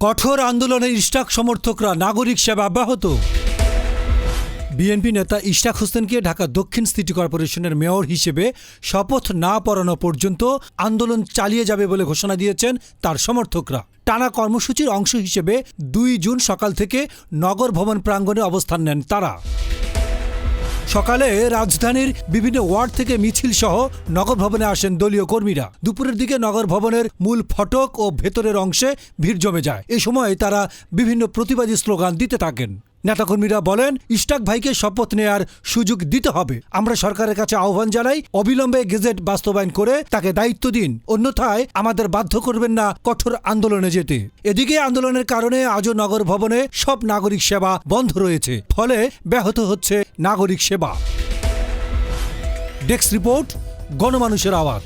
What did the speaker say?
কঠোর আন্দোলনের ইশটাক সমর্থকরা নাগরিক সেবা অব্যাহত বিএনপি নেতা ইশরাক হোসেনকে ঢাকা দক্ষিণ সিটি কর্পোরেশনের মেয়র হিসেবে শপথ না পড়ানো পর্যন্ত আন্দোলন চালিয়ে যাবে বলে ঘোষণা দিয়েছেন তার সমর্থকরা। টানা কর্মসূচির অংশ হিসেবে দুই জুন সকাল থেকে নগর ভবন প্রাঙ্গণে অবস্থান নেন তারা। সকালে রাজধানীর বিভিন্ন ওয়ার্ড থেকে মিছিল সহ নগর ভবনে আসেন দলীয় কর্মীরা। দুপুরের দিকে নগর ভবনের মূল ফটক ও ভেতরের অংশে ভিড় জমে যায়। এ সময় তারা বিভিন্ন প্রতিবাদী স্লোগান দিতে থাকেন। নেতাকর্মীরা বলেন ইস্টাক ভাইকে শপথ নেয়ার সুযোগ দিতে হবে। আমরা সরকারের কাছে আহ্বান জানাই, অবিলম্বে গেজেট বাস্তবায়ন করে তাকে দায়িত্ব দিন। অন্যথায় আমাদের বাধ্য করবেন না কঠোর আন্দোলনে যেতে। এদিকে আন্দোলনের কারণে আজও নগর ভবনে সব নাগরিক সেবা বন্ধ রয়েছে। ফলে ব্যাহত হচ্ছে নাগরিক সেবা। ডেস্ক রিপোর্ট, গণমানুষের আওয়াজ।